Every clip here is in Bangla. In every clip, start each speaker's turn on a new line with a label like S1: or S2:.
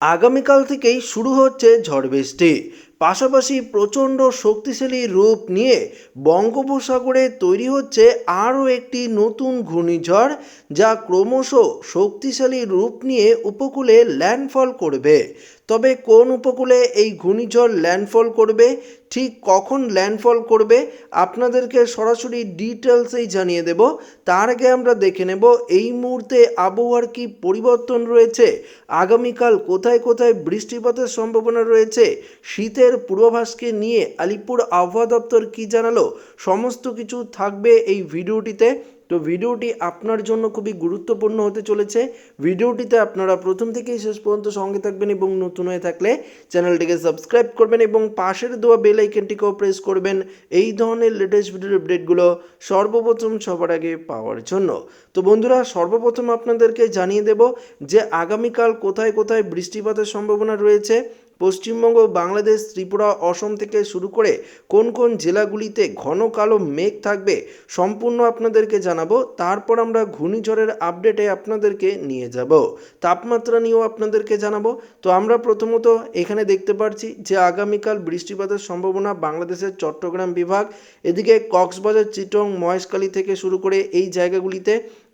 S1: আগামীকাল থেকেই শুরু হচ্ছে ঝড় বৃষ্টি পাশাপাশি প্রচণ্ড শক্তিশালী রূপ নিয়ে বঙ্গোপসাগরে তৈরি হচ্ছে আরও একটি নতুন ঘূর্ণিঝড়, যা ক্রমশ শক্তিশালী রূপ নিয়ে উপকূলে ল্যান্ডফল করবে। তবে কোন উপকূলে এই ঘূর্ণিঝড় ল্যান্ডফল করবে ঠিক কখন ল্যান্ডফল করবে, আপনাদেরকে সরাসরি ডিটেলসেই জানিয়ে দেব। তার আগে আমরা দেখে নেব, এই মুহূর্তে আবহাওয়ার কি পরিবর্তন রয়েছে? আগামীকাল কোথায় কোথায় বৃষ্টিপাতের সম্ভাবনা রয়েছে? শীতের পূর্বাভাসকে নিয়ে আলিপুর আবহাওয়া দপ্তর কী জানালো? সমস্ত কিছু থাকবে এই ভিডিওটিতে তো ভিডিওটি আপনার জন্য খুবই গুরুত্বপূর্ণ হতে চলেছে। ভিডিওটিতে আপনারা প্রথম থেকেই শেষ পর্যন্ত সঙ্গে থাকবেন এবং নতুন হয়ে থাকলে চ্যানেলটিকে সাবস্ক্রাইব করবেন এবং পাশের দেওয়া বেল আইকনটিকেও প্রেস করবেন। এই ধরনের লেটেস্ট ভিডিওর আপডেটগুলো সর্বপ্রথম সবার আগে পাওয়ার জন্য। তো বন্ধুরা, সর্বপ্রথম আপনাদেরকে জানিয়ে দেব যে আগামীকাল কোথায় কোথায় বৃষ্টিপাতের সম্ভাবনা রয়েছে। পশ্চিমবঙ্গ বাংলাদেশ, ত্রিপুরা, অসম থেকে শুরু করে কোন কোন জেলাগুলিতে ঘন কালো মেঘ থাকবে সম্পূর্ণ আপনাদেরকে জানাব। তারপর আমরা ঘূর্ণিঝড়ের আপডেটে আপনাদেরকে নিয়ে যাব। তাপমাত্রা নিয়েও আপনাদেরকে জানাব। তো আমরা প্রথমত এখানে দেখতে পাচ্ছি যে আগামীকাল বৃষ্টিপাতের সম্ভাবনা বাংলাদেশের চট্টগ্রাম বিভাগ, এদিকে কক্সবাজার, চিটং, মহেশখালী থেকে শুরু করে এই জায়গাগুলিতে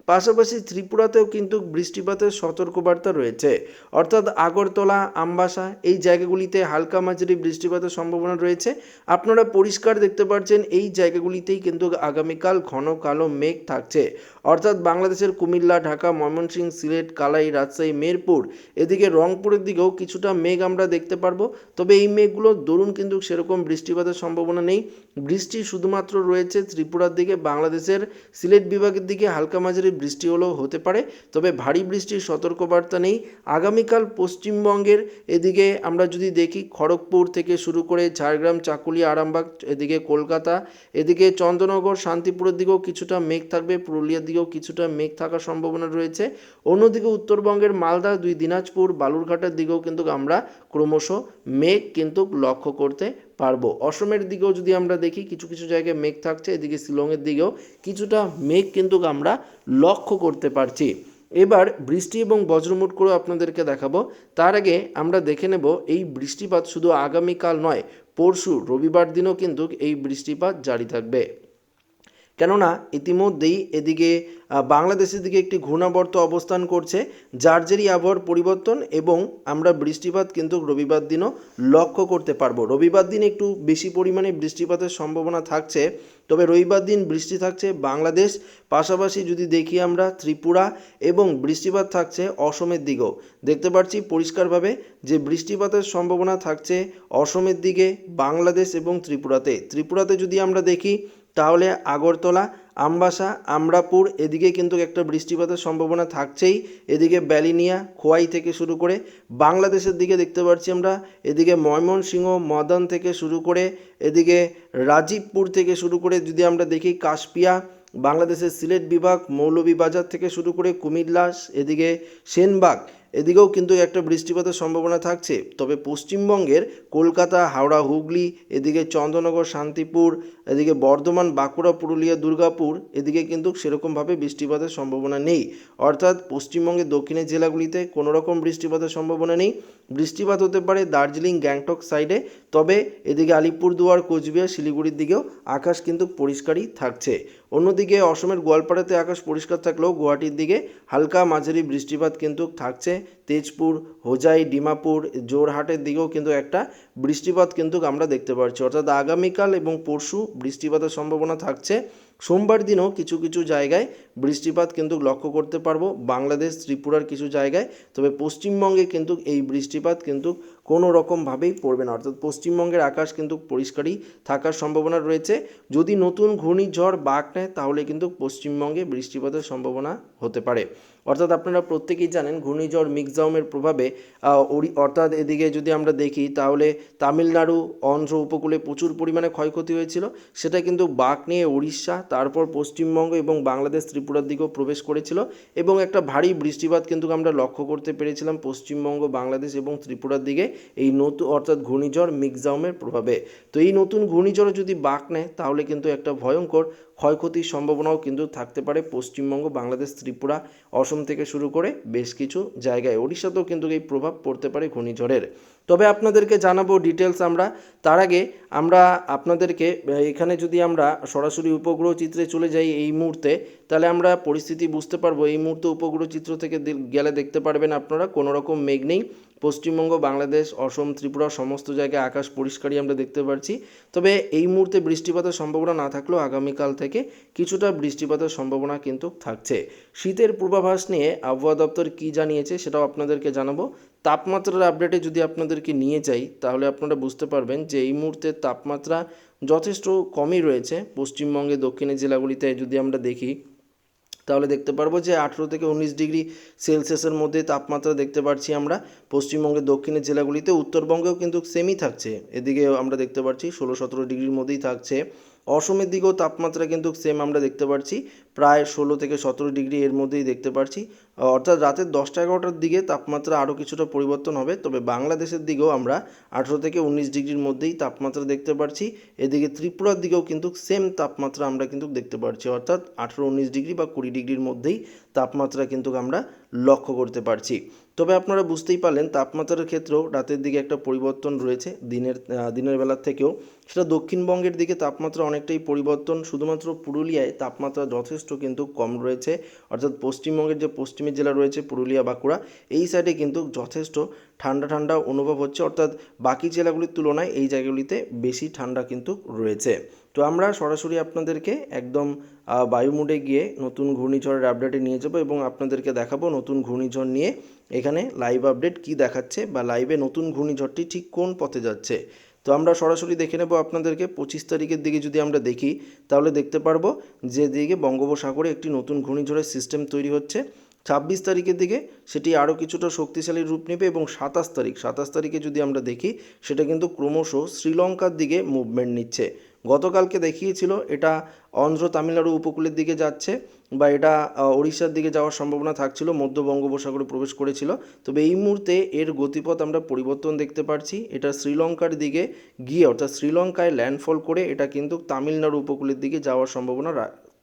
S1: পাশাপাশি ত্রিপুরাতেও কিন্তু বৃষ্টিপাতের সতর্কবার্তা রয়েছে। অর্থাৎ আগরতলা, আমবাসা, এই জায়গাগুলিতে হালকা মাঝারি বৃষ্টিপাতের সম্ভাবনা রয়েছে। আপনারা পরিষ্কার দেখতে পাচ্ছেন এই জায়গাগুলিতেই কিন্তু আগামীকাল ঘন কালো মেঘ থাকছে। অর্থাৎ বাংলাদেশের কুমিল্লা, ঢাকা, ময়মনসিংহ, সিলেট, কালাই, রাজশাহী, মেরপুর, এদিকে রংপুরের দিকেও কিছুটা মেঘ আমরা দেখতে পারব। তবে এই মেঘগুলো দরুন কিন্তু সেরকম বৃষ্টিপাতের সম্ভাবনা নেই। বৃষ্টি শুধুমাত্র রয়েছে ত্রিপুরার দিকে, বাংলাদেশের সিলেট বিভাগের দিকে হালকা মাঝারি বৃষ্টি হলেও হতে পারে। তবে ভারী বৃষ্টির সতর্কবার্তা নেই। আগামীকাল পশ্চিমবঙ্গের এদিকে আমরা যদি দেখি, খড়গপুর থেকে শুরু করে ঝাড়গ্রাম, চাকুলিয়া, আরামবাগ, এদিকে কলকাতা, এদিকে চন্দ্রনগর, শান্তিপুরের দিকেও কিছুটা মেঘ থাকবে। পুরুলিয়ার দিকেও কিছুটা মেঘ থাকার সম্ভাবনা রয়েছে। অন্যদিকে উত্তরবঙ্গের মালদা, দুই দিনাজপুর, বালুরঘাটের দিকেও কিন্তু আমরা ক্রমশ মেঘ কিন্তু লক্ষ্য করতে পারব। অসমের দিকেও যদি আমরা দেখি, কিছু কিছু জায়গায় মেঘ থাকছে, এদিকে শিলংয়ের দিকেও কিছুটা মেঘ কিন্তু আমরা লক্ষ্য করতে পারছি। এবার বৃষ্টি এবং বজ্রমুট করে আপনাদেরকে দেখাবো। তার আগে আমরা দেখে নেব, এই বৃষ্টিপাত শুধু আগামীকাল নয়, পরশু, রবিবার দিনও কিন্তু এই বৃষ্টিপাত জারি থাকবে। কেননা ইতিমধ্যেই এদিকে বাংলাদেশের দিকে একটি ঘূর্ণাবর্ত অবস্থান করছে, যার জেরই আবহাওয়ার পরিবর্তন এবং আমরা বৃষ্টিপাত কিন্তু রবিবার দিনও লক্ষ্য করতে পারব। রবিবার দিন একটু বেশি পরিমাণে বৃষ্টিপাতের সম্ভাবনা থাকছে, তবে রবিবার দিন বৃষ্টি থাকছে বাংলাদেশ, পাশাপাশি যদি দেখি আমরা ত্রিপুরা এবং বৃষ্টিপাত থাকছে অসমের দিকেও। দেখতে পাচ্ছি পরিষ্কারভাবে যে বৃষ্টিপাতের সম্ভাবনা থাকছে অসমের দিকে, বাংলাদেশ এবং ত্রিপুরাতে। ত্রিপুরাতে যদি আমরা দেখি তাহলে আগরতলা, আমবাসা, আমরাপুর এদিকে কিন্তু একটা বৃষ্টিপাতের সম্ভাবনা থাকছেই। এদিকে ব্যালিনিয়া, খোয়াই থেকে শুরু করে বাংলাদেশের দিকে দেখতে পাচ্ছি আমরা। এদিকে ময়মনসিংহ, মদন থেকে শুরু করে এদিকে রাজীবপুর থেকে শুরু করে যদি আমরা দেখি কাশপিয়া, বাংলাদেশের সিলেট বিভাগ, মৌলভীবাজার থেকে শুরু করে কুমিল্লা, এদিকে সেনবাগ এদিকেও কিন্তু একটা বৃষ্টিপাতের সম্ভাবনা থাকছে। তবে পশ্চিমবঙ্গের কলকাতা, হাওড়া, হুগলি, এদিকে চন্দ্রনগর শান্তিপুর, এদিকে বর্ধমান, বাঁকুড়া, পুরুলিয়া, দুর্গাপুর, এদিকে কিন্তু সেরকমভাবে বৃষ্টিপাতের সম্ভাবনা নেই। অর্থাৎ পশ্চিমবঙ্গের দক্ষিণের জেলাগুলিতে কোনো রকম বৃষ্টিপাতের সম্ভাবনা নেই। বৃষ্টিপাত হতে পারে দার্জিলিং, গ্যাংটক সাইডে, তবে এদিকে আলিপুরদুয়ার, কোচবিহার, শিলিগুড়ির দিকেও আকাশ কিন্তু পরিষ্কারই থাকছে। অন্যদিকে অসমের গোয়ালপাড়াতে আকাশ পরিষ্কার থাকলেও গুয়াহাটির দিকে হালকা মাঝারি বৃষ্টিপাত কিন্তু থাকছে। তেজপুর, হোজাই, ডিমাপুর, জোরহাটের দিকেও কিন্তু একটা বৃষ্টিপাত কিন্তু আমরা দেখতে পাচ্ছি। অর্থাৎ আগামীকাল এবং পরশু বৃষ্টিপাতের সম্ভাবনা থাকছে। সোমবার দিনও কিছু কিছু জায়গায় বৃষ্টিপাত কিন্তু লক্ষ্য করতে পারব। বাংলাদেশ, ত্রিপুরার কিছু জায়গায়। তবে পশ্চিমবঙ্গে কিন্তু এই বৃষ্টিপাত কিন্তু কোনো রকমভাবেই পড়বে না। অর্থাৎ পশ্চিমবঙ্গের আকাশ কিন্তু পরিষ্কারই থাকার সম্ভাবনা রয়েছে। যদি নতুন ঘূর্ণিঝড় বাঁক নেয়, তাহলে কিন্তু পশ্চিমবঙ্গে বৃষ্টিপাতের সম্ভাবনা হতে পারে। অর্থাৎ আপনারা প্রত্যেকেই জানেন, ঘূর্ণিঝড় মিক্সজাউমের প্রভাবে অর্থাৎ এদিকে যদি আমরা দেখি, তাহলে তামিলনাড়ু অন্ধ্র উপকূলে প্রচুর পরিমাণে ক্ষয়ক্ষতি হয়েছিল। সেটা কিন্তু বাঁক নিয়ে উড়িষ্যা তারপর পশ্চিমবঙ্গ এবং বাংলাদেশ ত্রিপুরার দিকেও প্রবেশ করেছিল এবং একটা ভারী বৃষ্টিপাত কিন্তু আমরা লক্ষ্য করতে পেরেছিলাম পশ্চিমবঙ্গ, বাংলাদেশ এবং ত্রিপুরার দিকে। এই নতুন অর্থাৎ ঘূর্ণিঝড় মিকজামের প্রভাবে। তো এই নতুন ঘূর্ণিঝড়ে যদি বাঁক নেয়, তাহলে কিন্তু একটা ভয়ঙ্কর ক্ষয়ক্ষতির সম্ভাবনাও কিন্তু থাকতে পারে পশ্চিমবঙ্গ, বাংলাদেশ, ত্রিপুরা, অসম থেকে শুরু করে বেশ কিছু জায়গায়। ওড়িশাতেও কিন্তু এই প্রভাব পড়তে পারে ঘূর্ণিঝড়ের। তবে আপনাদেরকে জানাব ডিটেলস আমরা। তার আগে আমরা আপনাদেরকে এখানে যদি আমরা সরাসরি উপগ্রহ চিত্রে চলে যাই এই মুহূর্তে, তাহলে আমরা পরিস্থিতি বুঝতে পারব। এই মুহূর্তে উপগ্রহ চিত্র থেকে গেলে দেখতে পারবেন আপনারা, কোনো রকম মেঘ নেই। পশ্চিমবঙ্গ, বাংলাদেশ, অসম, ত্রিপুরা সমস্ত জায়গায় আকাশ পরিষ্কারই আমরা দেখতে পাচ্ছি তবে এই মুহূর্তে বৃষ্টিপাতের সম্ভাবনা না থাকলেও আগামীকাল থেকে কিছুটা বৃষ্টিপাতের সম্ভাবনা কিন্তু থাকছে। শীতের পূর্বাভাস নিয়ে আবহাওয়া দপ্তর কি জানিয়েছে সেটাও আপনাদেরকে জানাব। তাপমাত্রার আপডেটে যদি আপনাদেরকে নিয়ে যাই, তাহলে আপনারা বুঝতে পারবেন যে এই মুহূর্তে তাপমাত্রা যথেষ্ট কমই রয়েছে। পশ্চিমবঙ্গে, দক্ষিণের জেলাগুলিতে যদি আমরা দেখি, তাহলে দেখতে পারব যে আঠেরো থেকে উনিশ ডিগ্রি সেলসিয়াসের মধ্যে তাপমাত্রা দেখতে পাচ্ছি আমরা। পশ্চিমবঙ্গের দক্ষিণের জেলাগুলিতে উত্তরবঙ্গেও কিন্তু সেমই থাকছে। এদিকে আমরা দেখতে পাচ্ছি ষোলো সতেরো ডিগ্রির মধ্যেই থাকছে। অসমের দিকেও তাপমাত্রা কিন্তু সেম আমরা দেখতে পারছি। প্রায় ষোলো থেকে সতেরো ডিগ্রি এর মধ্যেই দেখতে পাচ্ছি অর্থাৎ রাতের দশটা এগারোটার দিকে তাপমাত্রা আরও কিছুটা পরিবর্তন হবে। তবে বাংলাদেশের দিকেও আমরা আঠেরো থেকে উনিশ ডিগ্রির মধ্যেই তাপমাত্রা দেখতে পাচ্ছি এদিকে ত্রিপুরার দিকেও কিন্তু সেম তাপমাত্রা আমরা কিন্তু দেখতে পাচ্ছি অর্থাৎ আঠেরো, উনিশ ডিগ্রি বা কুড়ি ডিগ্রির মধ্যেই তাপমাত্রা কিন্তু আমরা লক্ষ্য করতে পারছি। তবে আপনারা বুঝতেই পারলেন, তাপমাত্রার ক্ষেত্রেও রাতের দিকে একটা পরিবর্তন রয়েছে। দিনের দিনের বেলার থেকেও সেটা দক্ষিণবঙ্গের দিকে তাপমাত্রা অনেকটাই পরিবর্তন। শুধুমাত্র পুরুলিয়ায় তাপমাত্রা যথেষ্ট কিন্তু কম রয়েছে। অর্থাৎ পশ্চিমবঙ্গের যে পশ্চিমের জেলা রয়েছে পুরুলিয়া, বাঁকুড়া। এই সাইডে কিন্তু যথেষ্ট ঠান্ডা ঠান্ডা অনুভব হচ্ছে। অর্থাৎ বাকি জেলাগুলির তুলনায় এই জায়গাগুলিতে বেশি ঠান্ডা কিন্তু রয়েছে। তো আমরা সরাসরি আপনাদেরকে একদম বায়ুমোডে গিয়ে নতুন ঘূর্ণিঝড়ের আপডেটে নিয়ে যাব এবং আপনাদেরকে দেখাবো নতুন ঘূর্ণিঝড় নিয়ে এখানে লাইভ আপডেট কি দেখাচ্ছে বা লাইভে নতুন ঘূর্ণিঝড়টি ঠিক কোন পথে যাচ্ছে। তো আমরা সরাসরি দেখে নেব আপনাদেরকে। পঁচিশ তারিখের দিকে যদি আমরা দেখি, তাহলে দেখতে পারব যে দিকে বঙ্গোপসাগরে একটি নতুন ঘূর্ণিঝড়ের সিস্টেম তৈরি হচ্ছে। ছাব্বিশ তারিখের দিকে সেটি আরও কিছুটা শক্তিশালী রূপ নেবে এবং সাতাশ তারিখ, সাতাশ তারিখে যদি আমরা দেখি, সেটা কিন্তু ক্রমশ শ্রীলঙ্কার দিকে মুভমেন্ট নিচ্ছে। গতকালকে দেখিয়েছিল, এটা অন্ধ্র তামিলনাড়ু উপকূলের দিকে যাচ্ছে বা এটা ওড়িশার দিকে যাওয়ার সম্ভাবনা থাকছিল, মধ্য বঙ্গোপসাগরে প্রবেশ করেছিল। তবে এই মুহূর্তে এর গতিপথ আমরা পরিবর্তন দেখতে পাচ্ছি এটা শ্রীলঙ্কার দিকে গিয়ে, অর্থাৎ শ্রীলঙ্কায় ল্যান্ডফল করে এটা কিন্তু তামিলনাড়ু উপকূলের দিকে যাওয়ার সম্ভাবনা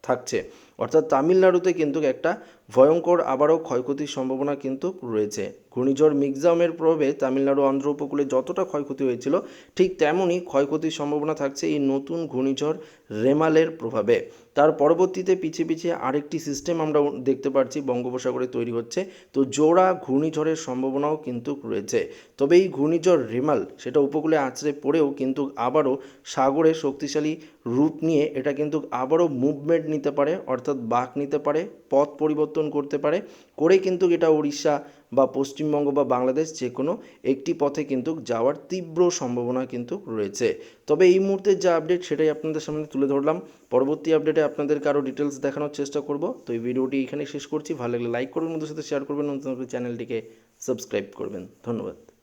S1: থাকছে। অর্থাৎ তামিলনাড়ুতে কিন্তু একটা ভয়ঙ্কর আবারও ক্ষয়ক্ষতির সম্ভাবনা কিন্তু রয়েছে। ঘূর্ণিঝড় মিগজামের প্রভাবে তামিলনাড়ু অন্ধ্র উপকূলে যতটা ক্ষয়ক্ষতি হয়েছিল, ঠিক তেমনই ক্ষয়ক্ষতির সম্ভাবনা থাকছে এই নতুন ঘূর্ণিঝড় রেমালের প্রভাবে। তার পরবর্তীতে পিছিয়ে পিছিয়ে আরেকটি সিস্টেম আমরা দেখতে পাচ্ছি বঙ্গোপসাগরে তৈরি হচ্ছে। তো জোড়া ঘূর্ণিঝড়ের সম্ভাবনাও কিন্তু রয়েছে। তবে এই ঘূর্ণিঝড় রেমাল সেটা উপকূলে আছড়ে পড়েও কিন্তু আবারও সাগরে শক্তিশালী রূপ নিয়ে এটা কিন্তু আবারও মুভমেন্ট নিতে পারে, অর্থাৎ বাঁক নিতে পারে, পথ পরিবর্তন করতে পারে, করে কিন্তু এটা উড়িষ্যা বা পশ্চিমবঙ্গ বা বাংলাদেশ যে কোনো একটি পথে কিন্তু যাওয়ার তীব্র সম্ভাবনা কিন্তু রয়েছে। তবে এই মুহূর্তে যা আপডেট সেটাই আপনাদের সামনে তুলে ধরলাম। পরবর্তী আপডেটে আপনাদেরকে কারও ডিটেলস দেখানোর চেষ্টা করব। তো এই ভিডিওটি এখানে শেষ করছি। ভালো লাগলে লাইক করবেন, বন্ধুদের সাথে শেয়ার করবেন, নতুন চ্যানেলটিকে সাবস্ক্রাইব করবেন। ধন্যবাদ।